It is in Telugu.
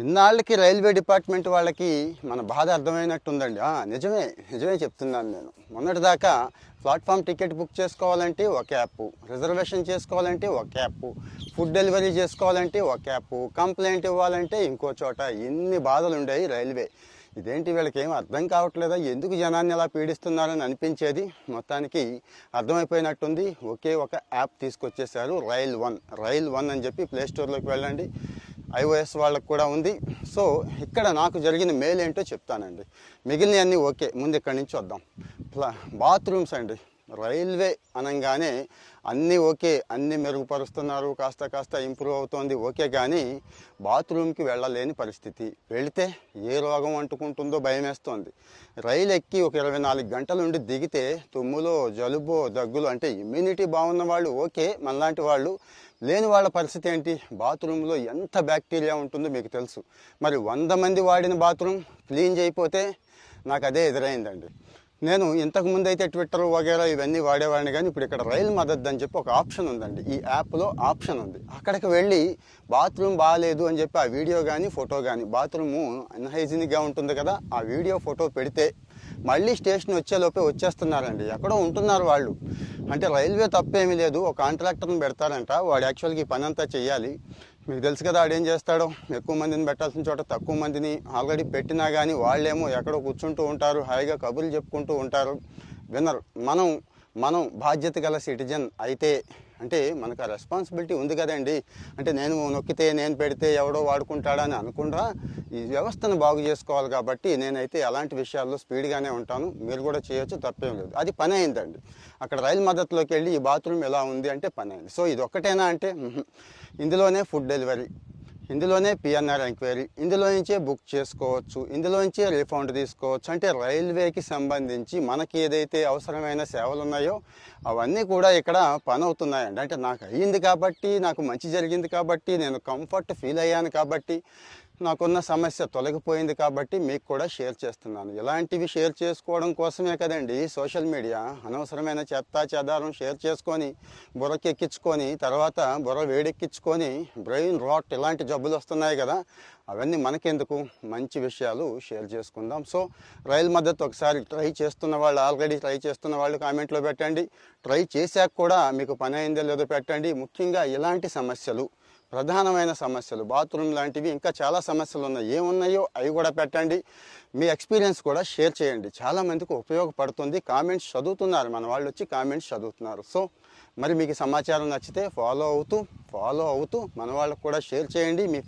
ఇన్నాళ్ళకి రైల్వే డిపార్ట్మెంట్ వాళ్ళకి మన బాధ అర్థమైనట్టుందండి. నిజమే నిజమే చెప్తున్నాను నేను. మొన్నటిదాకా ప్లాట్ఫామ్ టికెట్ బుక్ చేసుకోవాలంటే ఒక యాప్ రిజర్వేషన్ చేసుకోవాలంటే ఒక యాప్ ఫుడ్ డెలివరీ చేసుకోవాలంటే ఒక యాప్ కంప్లైంట్ ఇవ్వాలంటే ఇంకో చోట ఎన్ని బాధలు ఉండేవి రైల్వే. ఇదేంటి వీళ్ళకి ఏం అర్థం కావట్లేదా? ఎందుకు జనాన్ని ఎలా పీడిస్తున్నారని అనిపించేది? మొత్తానికి అర్థమైపోయినట్టుంది. ఒకే ఒక యాప్ తీసుకొచ్చేసారు రైల్ వన్. రైల్ వన్ అని చెప్పి ప్లే స్టోర్లోకి వెళ్ళండి. ఐఓఎస్ వాళ్ళకు కూడా ఉంది. సో ఇక్కడ నాకు జరిగిన మేలు ఏంటో చెప్తానండి. మిగిలినవన్నీ ఓకే. ముందు ఇక్కడి నుంచి వద్దాం. ప్లా బాత్రూమ్స్ అండి. రైల్వే అనగానే అన్నీ ఓకే అన్నీ మెరుగుపరుస్తున్నారు కాస్త కాస్త ఇంప్రూవ్ అవుతోంది ఓకే కానీ బాత్రూమ్కి వెళ్ళలేని పరిస్థితి. వెళితే ఏ రోగం అంటుకుంటుందో భయమేస్తోంది. రైలు ఎక్కి ఒక ఇరవై నాలుగు గంటల నుండి దిగితే తుమ్ములో జలుబో దగ్గులు అంటే ఇమ్యూనిటీ బాగున్న వాళ్ళు ఓకే మనలాంటి వాళ్ళు లేని వాళ్ళ పరిస్థితి ఏంటి? బాత్రూంలో ఎంత బ్యాక్టీరియా ఉంటుందో మీకు తెలుసు. మరి వంద మంది వాడిన బాత్రూమ్ క్లీన్ చేయకపోతే నాకు అదే ఎదురైందండి. నేను ఇంతకు ముందు అయితే ట్విట్టర్ వగేరా ఇవన్నీ వాడేవాడిని కానీ ఇప్పుడు ఇక్కడ రైలు మద్దతు అని చెప్పి ఒక ఆప్షన్ ఉందండి. ఈ యాప్లో ఆప్షన్ ఉంది. అక్కడికి వెళ్ళి బాత్రూమ్ బాగాలేదు అని చెప్పి ఆ వీడియో కానీ ఫోటో కానీ బాత్రూము అన్హైజీనిక్గా ఉంటుంది కదా ఆ వీడియో ఫోటో పెడితే మళ్ళీ స్టేషన్ వచ్చేలోపే వచ్చేస్తున్నారండి. ఎక్కడో ఉంటున్నారు వాళ్ళు. అంటే రైల్వే తప్పేమీ లేదు. ఒక కాంట్రాక్టర్ని పెడతారంట. వాడు యాక్చువల్గా ఈ పని అంతా చేయాలి మీకు తెలుసు కదా ఆడేం చేస్తాడో? ఎక్కువ మందిని పెట్టాల్సిన చోట తక్కువ మందిని ఆల్రెడీ పెట్టినా కానీ వాళ్ళేమో ఎక్కడో కూర్చుంటూ ఉంటారు హాయిగా కబుర్లు చెప్పుకుంటూ ఉంటారు. వినరు మనం మనం బాధ్యత గల సిటిజన్ అయితే అంటే మనకు ఆ రెస్పాన్సిబిలిటీ ఉంది కదండి. అంటే నేను నొక్కితే నేను పెడితే ఎవడో వాడుకుంటాడని అని అనుకుండా ఈ వ్యవస్థను బాగు చేసుకోవాలి కాబట్టి నేనైతే అలాంటి విషయాల్లో స్పీడ్గానే ఉంటాను. మీరు కూడా చేయొచ్చు తప్పేం లేదు. అది పని అయిందండి. అక్కడ రైలు మద్దతులోకి వెళ్ళి ఈ బాత్రూమ్ ఎలా ఉంది అంటే పని అయింది. సో ఇది ఒక్కటేనా అంటే ఇందులోనే ఫుడ్ డెలివరీ. ఇందులోనే పిఎన్ఆర్ ఎంక్వైరీ ఇందులో నుంచే బుక్ చేసుకోవచ్చు ఇందులో నుంచే రీఫండ్ తీసుకోవచ్చు. అంటే రైల్వేకి సంబంధించి మనకి ఏదైతే అవసరమైన సేవలు ఉన్నాయో అవన్నీ కూడా ఇక్కడ పని అవుతున్నాయండి అంటే నాకు అయ్యింది కాబట్టి నాకు మంచి జరిగింది కాబట్టి నేను కంఫర్ట్ ఫీల్ అయ్యాను కాబట్టి నాకున్న సమస్య తొలగిపోయింది కాబట్టి మీకు కూడా షేర్ చేస్తున్నాను. ఇలాంటివి షేర్ చేసుకోవడం కోసమే కదండి సోషల్ మీడియా. అనవసరమైన చెత్త చెదారం షేర్ చేసుకొని బుర్రకి ఎక్కించుకొని తర్వాత బుర్ర వేడెక్కించుకొని బ్రెయిన్ రాట్ ఇలాంటి జబ్బులు వస్తున్నాయి కదా అవన్నీ మనకెందుకు? మంచి విషయాలు షేర్ చేసుకుందాం. సో రైలు మద్దతు ఒకసారి ట్రై చేస్తున్న వాళ్ళు ఆల్రెడీ ట్రై చేస్తున్న వాళ్ళు కామెంట్లో పెట్టండి. ట్రై చేశాక కూడా మీకు పని అయిందో లేదో పెట్టండి. ముఖ్యంగా ఇలాంటి సమస్యలు ప్రధానమైన సమస్యలు. బాత్రూమ్ లాంటివి ఇంకా చాలా సమస్యలు ఉన్నాయి. ఏమున్నాయో అవి కూడా పెట్టండి. మీ ఎక్స్పీరియన్స్ కూడా షేర్ చేయండి. చాలా మందికి ఉపయోగపడుతుంది. కామెంట్స్ చదువుతున్నారు. మన వాళ్ళు వచ్చి కామెంట్స్ చదువుతున్నారు. సో మరి మీకు సమాచారం నచ్చితే ఫాలో అవుతూ ఫాలో అవుతూ మన వాళ్ళకు కూడా షేర్ చేయండి. మీ